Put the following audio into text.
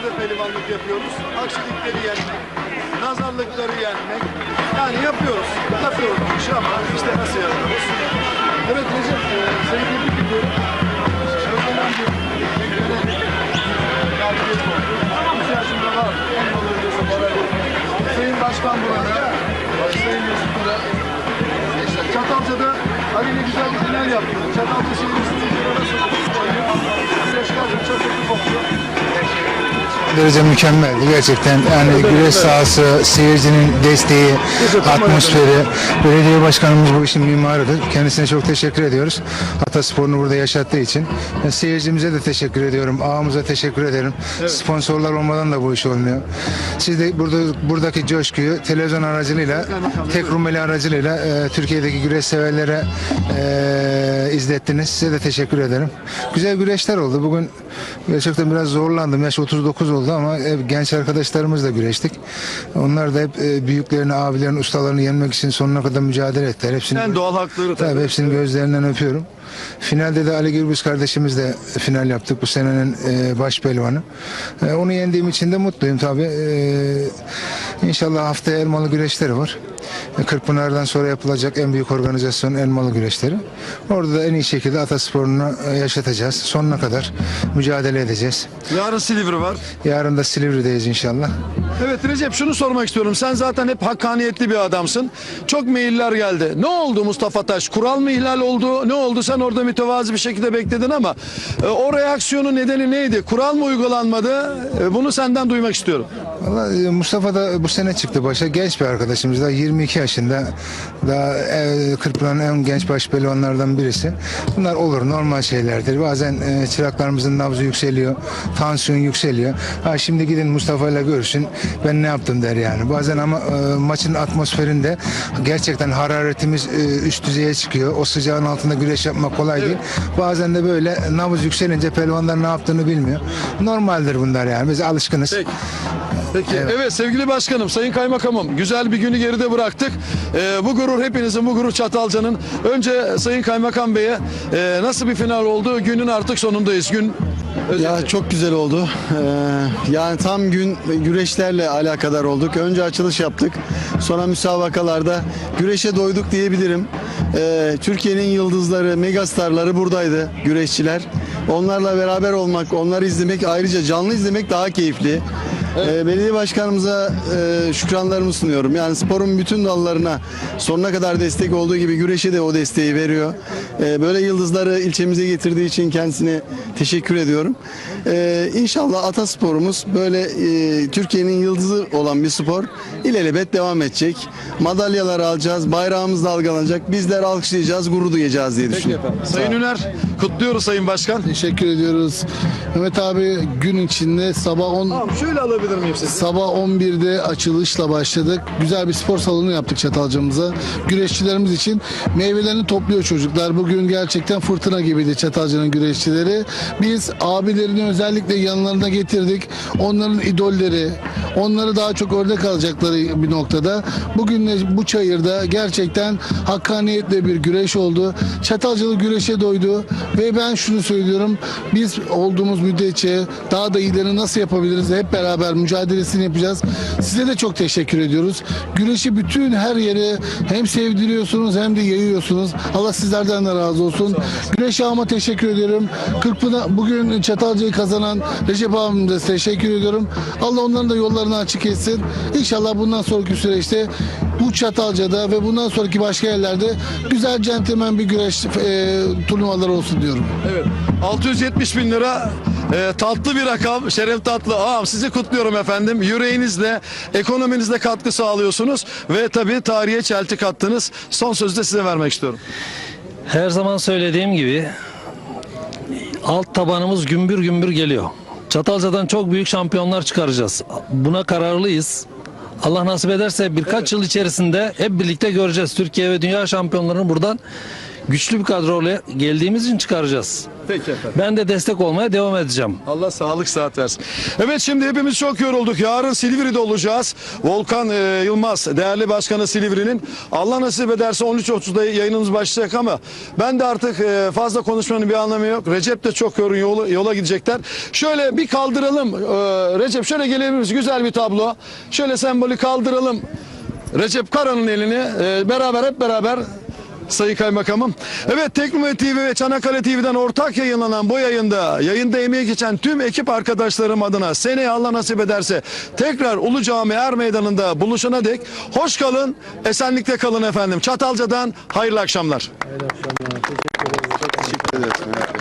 dışarıda pehlivanlık yapıyoruz. Aksilikleri yenmek, nazarlıkları yenmek. Yani yapıyoruz. Yapıyoruz bu işi ama işte nasıl yapıyoruz? Evet Recep, e, seni tebrik ediyorum. Özlenen bir galibiyet oldu. İki yaşında var. En öncesi para. Sayın Başkan burada. Sayın Mesut burada. Çatalca'da Ali'yle güzel bir final yaptı. Çatalca 시간 6,000개 먹고요. Derece mükemmeldi gerçekten. Yani güreş sahası, seyircinin desteği, atmosferi, belediye başkanımız bu işin mimarıdır. Kendisine çok teşekkür ediyoruz. Atasporunu burada yaşattığı için. Ben seyircimize de teşekkür ediyorum. Ağamıza teşekkür ederim. Sponsorlar olmadan da bu iş olmuyor. Siz de burada buradaki coşkuyu televizyon aracılığıyla, tek rumeli aracılığıyla e, Türkiye'deki güreş severlere e, izlettiniz. Size de teşekkür ederim. Güzel güreşler oldu. Bugün gerçekten biraz zorlandım. Yaş 39 oldu ama hep genç arkadaşlarımızla güreştik. Onlar da hep e, büyüklerini, abilerini, ustalarını yenmek için sonuna kadar mücadele ettiler. Hepsini, En doğal hakları tabii. tabii hepsinin gözlerinden öpüyorum. Finalde de Ali Gürbüz kardeşimizle final yaptık. Bu senenin e, baş pehlivanı. E, onu yendiğim için de mutluyum tabii. İnşallah haftaya elmalı güreşleri var. E, Kırkpınar'dan sonra yapılacak en büyük organizasyon elmalı güreşleri. Orada da en iyi şekilde atasporunu e, yaşatacağız. Sonuna kadar mücadele edeceğiz. Yarın Silivri var. Yarın da Silivri'deyiz inşallah. Evet Recep şunu sormak istiyorum. Sen zaten hep hakkaniyetli bir adamsın. Çok mailler geldi. Ne oldu Mustafa Taş? Kural mı ihlal oldu? Ne oldu? Sen orada mütevazi bir şekilde bekledin ama e, o reaksiyonun nedeni neydi? Kural mı uygulanmadı? E, bunu senden duymak istiyorum. Vallahi e, Mustafa da bu sene çıktı başa. Genç bir arkadaşımız da 22 yaşında. Daha e, Kırpınar'ın en genç baş pelovanlardan birisi. Bunlar olur normal şeylerdir. Bazen e, çıraklarımızın nabzı yükseliyor. Tansiyon yükseliyor. Ha şimdi gidin Mustafa ile görüşün. Ben ne yaptım der yani. Bazen ama e, maçın atmosferinde gerçekten hararetimiz e, üst düzeye çıkıyor. O sıcağın altında güreş yapmak kolay değil. Bazen de böyle nabız yükselince pelvanlar ne yaptığını bilmiyor. Normaldir bunlar yani. Biz alışkınız. Peki. Peki. Evet. sevgili başkanım, sayın kaymakamım güzel bir günü geride bıraktık. Ee, bu gurur hepinizin, bu gurur Çatalca'nın. Önce sayın kaymakam beye e, nasıl bir final oldu? Günün artık sonundayız. Gün Ya çok güzel oldu. Ee, yani tam gün güreşlerle alakadar olduk. Önce açılış yaptık. Sonra müsabakalarda güreşe doyduk diyebilirim. Ee, Türkiye'nin yıldızları, megastarları buradaydı güreşçiler. Onlarla beraber olmak, onları izlemek ayrıca canlı izlemek daha keyifli. Ee, belediye başkanımıza e, şükranlarımı sunuyorum. Yani sporun bütün dallarına sonuna kadar destek olduğu gibi güreşe de o desteği veriyor. Ee, böyle yıldızları ilçemize getirdiği için kendisine teşekkür ediyorum. Ee, inşallah atasporumuz böyle e, Türkiye'nin yıldızı olan bir spor ilelebet devam edecek. Madalyalar alacağız, bayrağımız dalgalanacak. Bizler alkışlayacağız, gurur duyacağız diye düşünüyorum. Sayın Üner, kutluyoruz Sayın Başkan. Teşekkür ediyoruz. Mehmet abi gün içinde sabah 10 Tamam, şöyle alabilir miyim sizi? sabah 11'de açılışla başladık. Güzel bir spor salonu yaptık Çatalca'mıza. Güreşçilerimiz için meyvelerini topluyor çocuklar. Bugün gerçekten fırtına gibiydi Çatalca'nın güreşçileri. Biz abilerini özellikle yanlarına getirdik. Onların idolleri, onları daha çok örnek alacakları bir noktada. Bugün de bu çayırda gerçekten hakkaniyetle bir güreş oldu. Çatalcalı güreşe doydu ve ben şunu söylüyorum. Biz olduğumuz müddetçe daha da iyilerini nasıl yapabiliriz hep beraber mücadelesini yapacağız. Size de çok teşekkür ediyoruz. Güreşi bütün her yere hem sevdiriyorsunuz hem de yayıyorsunuz. Allah sizlerden de razı olsun. Güreş ağama teşekkür ediyorum. Kırkpınar bugün Çatalca'yı kazanan Recep ağam da teşekkür ediyorum. Allah onların da yollarını açık etsin. İnşallah bundan sonraki süreçte bu Çatalca'da ve bundan sonraki başka yerlerde güzel centilmen bir güreş e, turnuvaları olsun diyorum. Evet. 670 bin lira e, tatlı bir rakam. Şeref Tatlı. Ağam sizi kutluyorum efendim. Yüreğinizle, ekonominizle katkı sağlıyorsunuz. Ve tabii tarihe çeltik attınız. Son sözü de size vermek istiyorum. Her zaman söylediğim gibi alt tabanımız gümbür gümbür geliyor. Çatalca'dan çok büyük şampiyonlar çıkaracağız. Buna kararlıyız. Allah nasip ederse birkaç yıl içerisinde hep birlikte göreceğiz. Türkiye ve dünya şampiyonlarını buradan güçlü bir kadroyla geldiğimiz için çıkaracağız. Peki efendim. Ben de destek olmaya devam edeceğim. Allah sağlık saat versin. Evet şimdi hepimiz çok yorulduk. Yarın Silivri'de olacağız. Volkan e, Yılmaz değerli başkanı Silivri'nin. Allah nasip ederse 13.30'da yayınımız başlayacak ama ben de artık e, fazla konuşmanın bir anlamı yok. Recep de çok yorun yola, yola gidecekler. Şöyle bir kaldıralım. E, Recep şöyle gelebilir misin? Güzel bir tablo. Şöyle sembolü kaldıralım. Recep Kara'nın elini e, beraber hep beraber Sayın Kaymakamım. Evet Teknome TV ve Çanakkale TV'den ortak yayınlanan bu yayında yayında emeği geçen tüm ekip arkadaşlarım adına seneye Allah nasip ederse tekrar Ulu Cami Er Meydanı'nda buluşana dek hoş kalın, esenlikte kalın efendim. Çatalca'dan hayırlı akşamlar. Teşekkür ederiz.